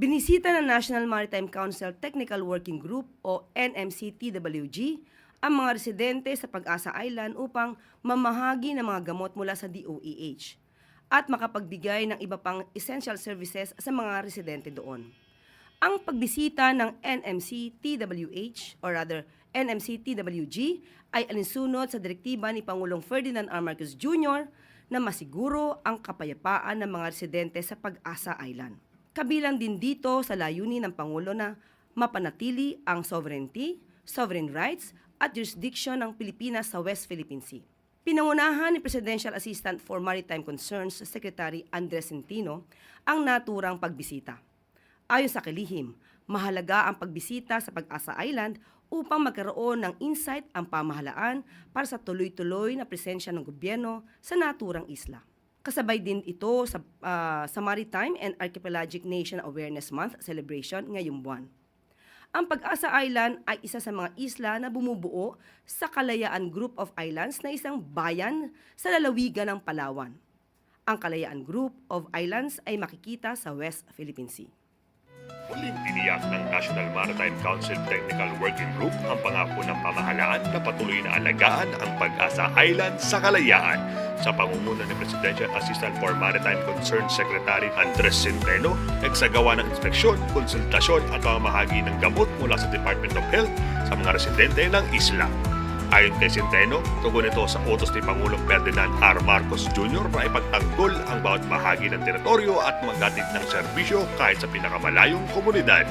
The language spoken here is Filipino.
Binisita ng National Maritime Council Technical Working Group o NMC-TWG ang mga residente sa Pag-asa Island upang mamahagi ng mga gamot mula sa DOEH at makapagbigay ng iba pang essential services sa mga residente doon. Ang pagbisita ng NMC-TWH or rather NMC-TWG ay alinsunod sa direktiba ni Pangulong Ferdinand R. Marcos Jr. na masiguro ang kapayapaan ng mga residente sa Pag-asa Island. Kabilang din dito sa layunin ng Pangulo na mapanatili ang sovereignty, sovereign rights at jurisdiction ng Pilipinas sa West Philippine Sea. Pinangunahan ni Presidential Assistant for Maritime Concerns Secretary Andres Centino ang naturang pagbisita. Ayon sa kalihim, mahalaga ang pagbisita sa Pag-asa Island upang magkaroon ng insight ang pamahalaan para sa tuloy-tuloy na presensya ng gobyerno sa naturang isla. Kasabay din ito sa, ah, sa Maritime and Archipelagic Nation Awareness Month celebration ngayong buwan. Ang Pag-asa Island ay isa sa mga isla na bumubuo sa Kalayaan Group of Islands na isang bayan sa lalawigan ng Palawan. Ang Kalayaan Group of Islands ay makikita sa West Philippine Sea. Muling tiniyak ng National Maritime Council Technical Working Group ang pangako ng pamahalaan na patuloy na alagaan ang pag-asa Island sa kalayaan. Sa pangunguna ni Presidential Assistant for Maritime Concerns Secretary Andres Centeno, nagsagawa ng inspeksyon, konsultasyon at pamamahagi ng gamot mula sa Department of Health sa mga residente ng isla. Ayon kay Centeno, tugon ito sa utos ni Pangulong Ferdinand R. Marcos Jr. na ipagtanggol ang bawat bahagi ng teritoryo at maghatid ng serbisyo kahit sa pinakamalayong komunidad.